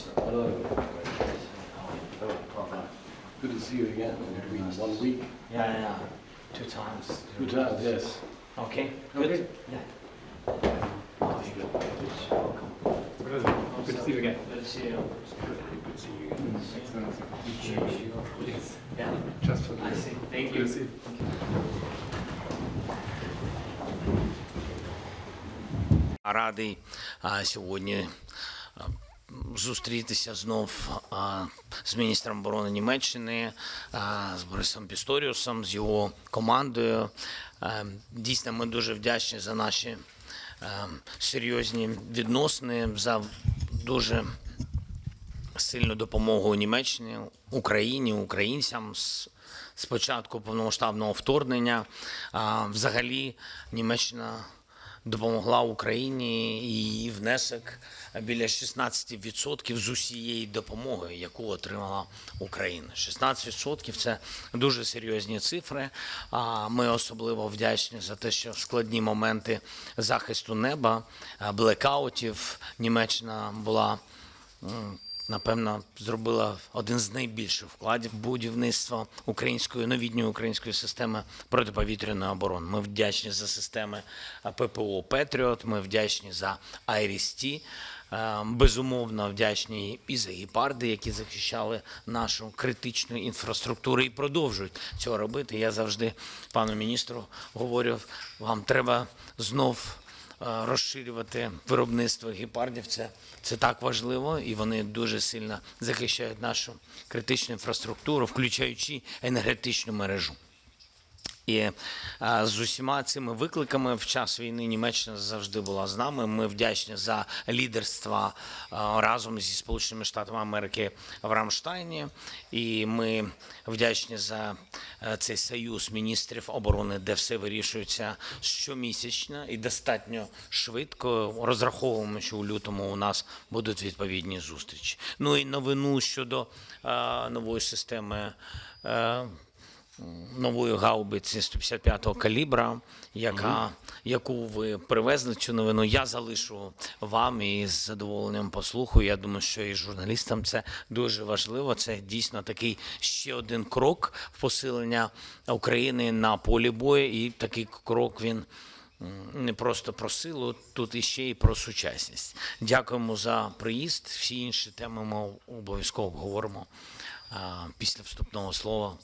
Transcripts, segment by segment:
Hello. Good to see you again. It's been one week. Yeah, yeah, two times. Two times, yes. Okay, Okay. good. Yeah. Oh, you good. Welcome. Good to see you again. Good to see you. Good to see you again. You change your- Yeah, Just for I see. Thank Good you. to see. Радий а, сьогодні а, зустрітися знов а, з міністром оборони Німеччини, а, з Борисом Пісторіусом, з його командою. А, Дійсно, ми дуже вдячні за наші а, серйозні відносини, за дуже сильну допомогу Німеччині, Україні, українцям з, з початку повномасштабного вторгнення. А, взагалі Німеччина допомогла Україні її внесок біля 16% з усієї допомоги, яку отримала Україна. 16% – це дуже серйозні цифри. А ми особливо вдячні за те, що в складні моменти захисту неба, блекаутів Німеччина була напевно, зробила один з найбільших вкладів в будівництво української новітньої української системи протиповітряної оборони. Ми вдячні за системи ППО Петріот. Ми вдячні за Айрісті. Безумовно, вдячні і за гепарди, які захищали нашу критичну інфраструктуру і продовжують цього робити. Я завжди пану міністру говорю: вам треба знов е, розширювати виробництво гепардів. Це, це так важливо, і вони дуже сильно захищають нашу критичну інфраструктуру, включаючи енергетичну мережу. І а, з усіма цими викликами в час війни Німеччина завжди була з нами. Ми вдячні за лідерство а, разом зі Сполученими Штатами Америки в Рамштайні. І ми вдячні за е, цей союз міністрів оборони, де все вирішується щомісячно і достатньо швидко. Розраховуємо, що у лютому у нас будуть відповідні зустрічі. Ну і новину щодо а, нової системи. е, нової гаубиці 155-го калібра, яка, яку ви привезли цю новину. Я залишу вам і з задоволенням послухаю. Я думаю, що і журналістам це дуже важливо. Це дійсно такий ще один крок в посилення України на полі бою. І такий крок він не просто про силу, тут іще і про сучасність. Дякуємо за приїзд. Всі інші теми ми обов'язково обговоримо. а, Після вступного слова,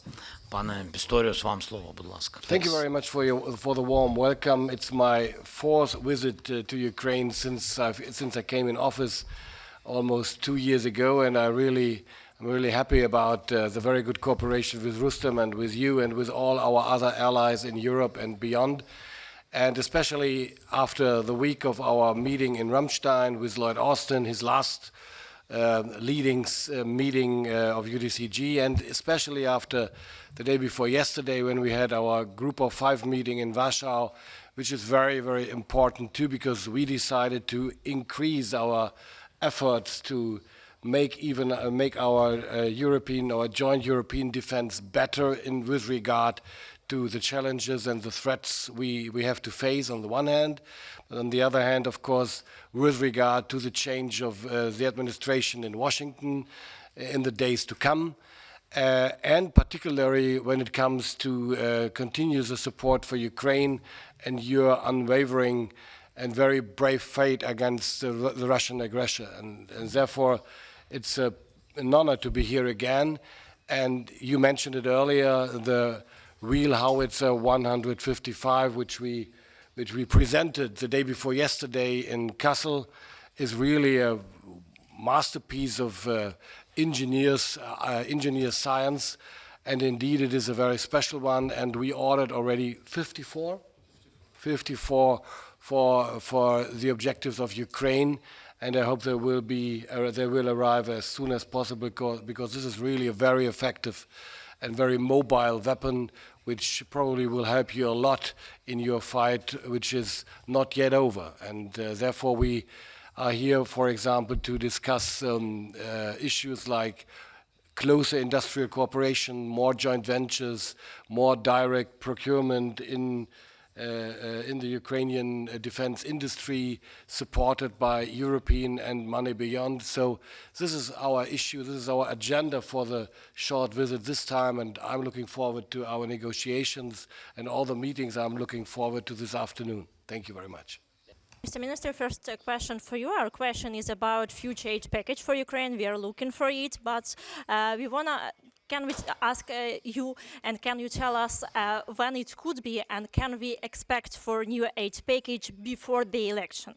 пане Пісторіус, вам слово, будь ласка. Thank you very much for your for the warm welcome. It's my fourth visit uh, to Ukraine since I've, since I came in office almost two years ago, and I really I'm really happy about uh, the very good cooperation with Rustem and with you and with all our other allies in Europe and beyond. And especially after the week of our meeting in Ramstein with Lloyd Austin, his last uh, leading uh, meeting uh, of UDCG, and especially after the day before yesterday when we had our group of five meeting in Warsaw, which is very, very important too, because we decided to increase our efforts to make even uh, make our uh, European, or joint European defense better in with regard to the challenges and the threats we, we have to face on the one hand, but on the other hand, of course, with regard to the change of uh, the administration in Washington in the days to come, uh, and particularly when it comes to uh, continue the support for Ukraine and your unwavering and very brave fight against the, the Russian aggression. And, and therefore, it's a, an honor to be here again. And you mentioned it earlier, the real howitzer 155, which we, which we presented the day before yesterday in Kassel, is really a masterpiece of uh, engineers, uh, engineer science. And indeed, it is a very special one. And we ordered already 54 54 for for the objectives of Ukraine, and I hope they will be uh, they will arrive as soon as possible because, because this is really a very effective and very mobile weapon, which probably will help you a lot in your fight, which is not yet over. And uh, therefore, we are here, for example, to discuss um, uh, issues like closer industrial cooperation, more joint ventures, more direct procurement in in the Ukrainian uh, defense industry, supported by European and money beyond. So this is our issue. This is our agenda for the short visit this time, and I'm looking forward to our negotiations and all the meetings. I'm looking forward to this afternoon. Thank you very much. Mr. Minister, first uh, question for you. Our question is about future aid package for Ukraine. We are looking for it, but uh, we wanna. Can we ask uh, you and can you tell us uh, when it could be and can we expect for new aid package before the election?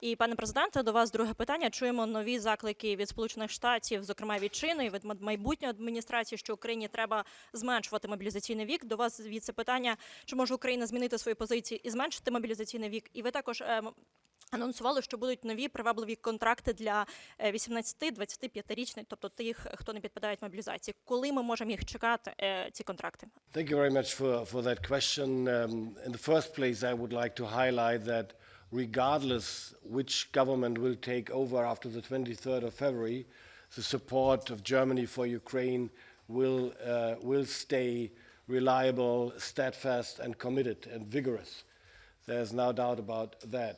І пане президенте, до вас друге питання. Чуємо нові заклики від Сполучених Штатів, зокрема від Чини, від майбутньої адміністрації, що Україні треба зменшувати мобілізаційний вік. До вас звідси питання, чи може Україна змінити свої позиції і зменшити мобілізаційний вік? І ви також е, м- Анонсували, що будуть нові привабливі контракти для е, 18-25-річних, тобто тих, хто не підпадають мобілізації. Коли ми можемо їх чекати, е, ці контракти? Thank you very much for, for that question. Um, in the first place, I would like to highlight that regardless which government will take over after the 23rd of February, the support of Germany for Ukraine will, uh, will stay reliable, steadfast, and committed and vigorous. There's no doubt about that.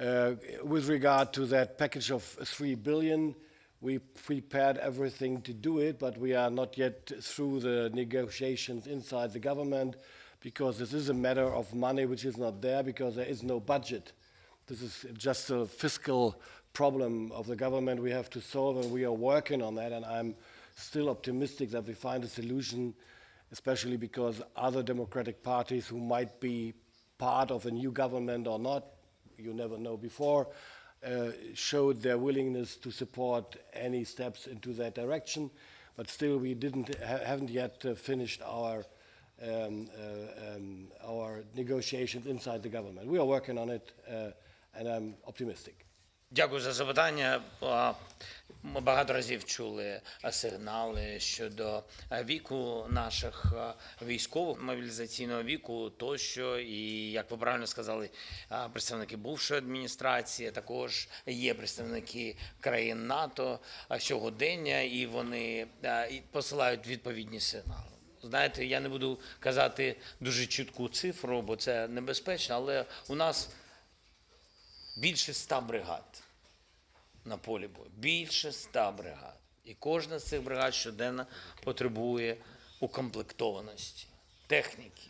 Uh, with regard to that package of 3 billion, we prepared everything to do it, but we are not yet through the negotiations inside the government because this is a matter of money which is not there because there is no budget. This is just a fiscal problem of the government we have to solve, and we are working on that. And I'm still optimistic that we find a solution, especially because other democratic parties who might be part of a new government or not, you never know before, uh, showed their willingness to support any steps into that direction. But still, we didn't ha- haven't yet uh, finished our um, uh, um, our negotiations inside the government. We are working on it, uh, and I'm optimistic. Дякую за запитання. Ми багато разів чули сигнали щодо віку наших військових, мобілізаційного віку тощо. І як ви правильно сказали, представники бувшої адміністрації, також є представники країн НАТО сьогодення, і вони посилають відповідні сигнали. Знаєте, я не буду казати дуже чітку цифру, бо це небезпечно, але у нас більше ста бригад на полі бою. Більше ста бригад. І кожна з цих бригад щоденно потребує укомплектованості, техніки.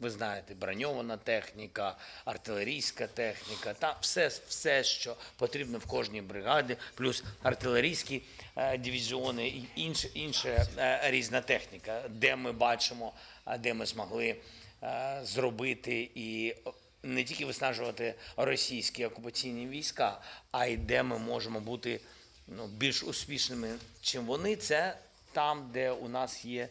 Ви знаєте, броньована техніка, артилерійська техніка, та все, все, що потрібно в кожній бригаді, плюс артилерійські е, дивізіони і інша, інша е, різна техніка, де ми бачимо, де ми змогли е, зробити і не тільки виснажувати російські окупаційні війська, а й де ми можемо бути ну, більш успішними, чим вони. Це там, де у нас є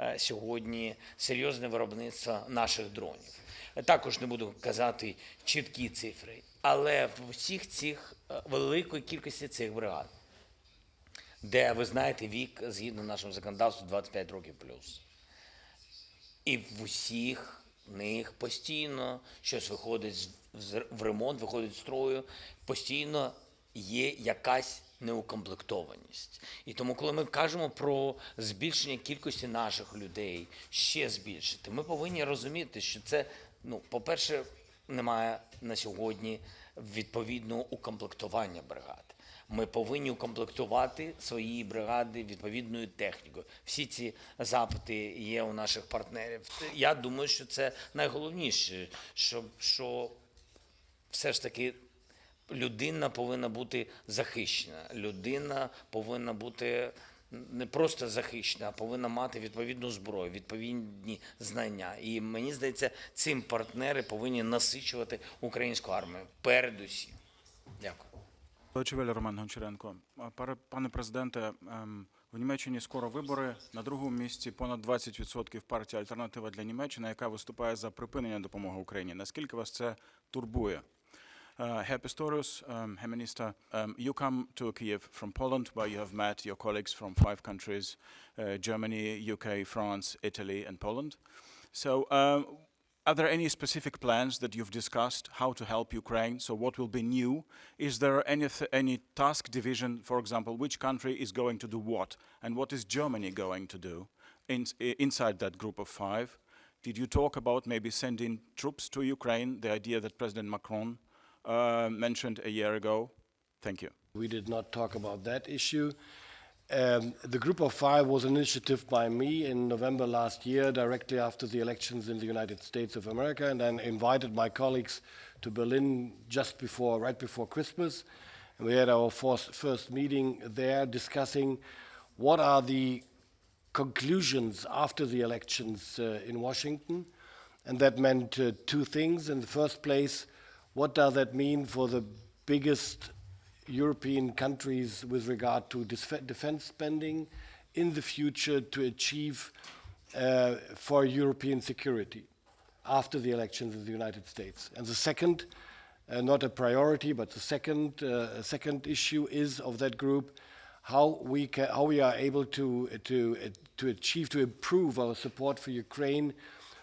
е, сьогодні серйозне виробництво наших дронів. Також не буду казати чіткі цифри, але в усіх цих е, великої кількості цих бригад, де ви знаєте вік згідно нашому законодавству 25 років плюс. І в усіх них постійно щось виходить в ремонт, виходить з строю, постійно є якась неукомплектованість. І тому, коли ми кажемо про збільшення кількості наших людей, ще збільшити, ми повинні розуміти, що це, ну, по-перше, немає на сьогодні відповідного укомплектування бригад. Ми повинні укомплектувати свої бригади відповідною технікою. Всі ці запити є у наших партнерів. Я думаю, що це найголовніше, що, що все ж таки людина повинна бути захищена. Людина повинна бути не просто захищена, а повинна мати відповідну зброю, відповідні знання. І мені здається, цим партнери повинні насичувати українську армію. Передусім. Дякую. Welle, Роман Гончаренко. Пане президенте, ем, в Німеччині скоро вибори. На другому місці понад 20% партія Альтернатива для Німеччини, яка виступає за припинення допомоги Україні. Наскільки вас це турбує? Uh, Herr Pistorius, um, Herr Minister, um, you come to Kiev from Poland, where you have met your colleagues from five countries uh, Germany, UK, France, Italy, and Poland. So, um, are there any specific plans that you've discussed how to help Ukraine? So, what will be new? Is there any, any task division, for example, which country is going to do what? And what is Germany going to do in, inside that group of five? Did you talk about maybe sending troops to Ukraine, the idea that President Macron uh, mentioned a year ago? Thank you. We did not talk about that issue. Um, the Group of Five was an initiative by me in November last year, directly after the elections in the United States of America, and then invited my colleagues to Berlin just before, right before Christmas. And we had our first, meeting there discussing what are the conclusions after the elections uh, in Washington. And that meant uh, two things. In the first place, what does that mean for the biggest European countries with regard to defense spending in the future to achieve uh, for European security after the elections in the United States? And the second, uh, not a priority, but the second, uh, second issue is of that group how we, ca- how we are able to, to, to achieve, to improve our support for Ukraine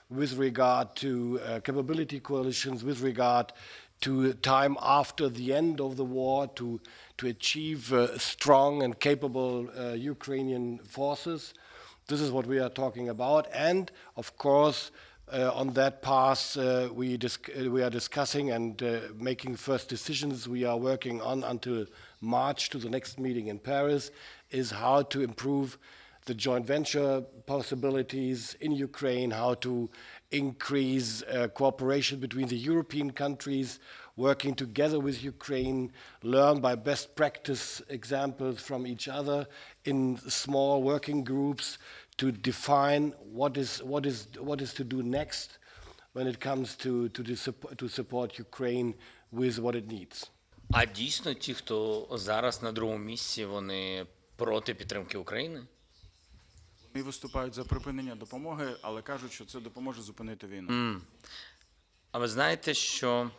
with regard to uh, capability coalitions, with regard to time after the end of the war to, to achieve uh, strong and capable uh, Ukrainian forces. This is what we are talking about. And of course, uh, on that path, uh, we, we are discussing and uh, making first decisions we are working on until March to the next meeting in Paris is how to improve the joint venture possibilities in Ukraine, how to increase uh, cooperation between the European countries, working together with Ukraine, learn by best practice examples from each other in small working groups to define what is, what is, what is to do next when it comes to, to, the, sup- to support Ukraine with what it needs. А дійсно, ті, хто зараз на другому місці, вони проти підтримки України? Вони виступають за припинення допомоги, але кажуть, що це допоможе зупинити війну. А ви знаєте, що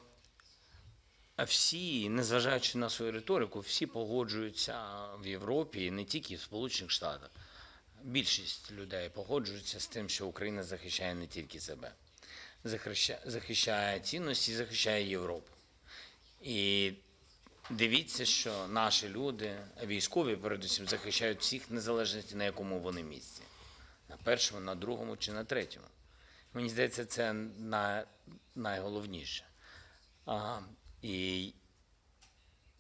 всі, незважаючи на свою риторику, всі погоджуються в Європі, і не тільки в Сполучених Штатах. Більшість людей погоджуються з тим, що Україна захищає не тільки себе, захищає цінності, захищає Європу. І дивіться, що наші люди, військові, передусім, захищають всіх незалежності, на якому вони місці. На першому, на другому чи на третьому. Мені здається, це на, найголовніше. А, і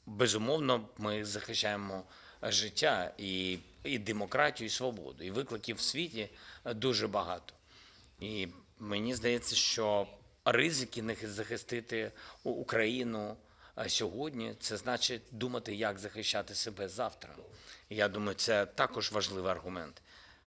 безумовно, ми захищаємо життя і, і демократію, і свободу. І викликів в світі дуже багато. І мені здається, що ризики не захистити Україну сьогодні, це значить думати, як захищати себе завтра. Я думаю, це також важливий аргумент.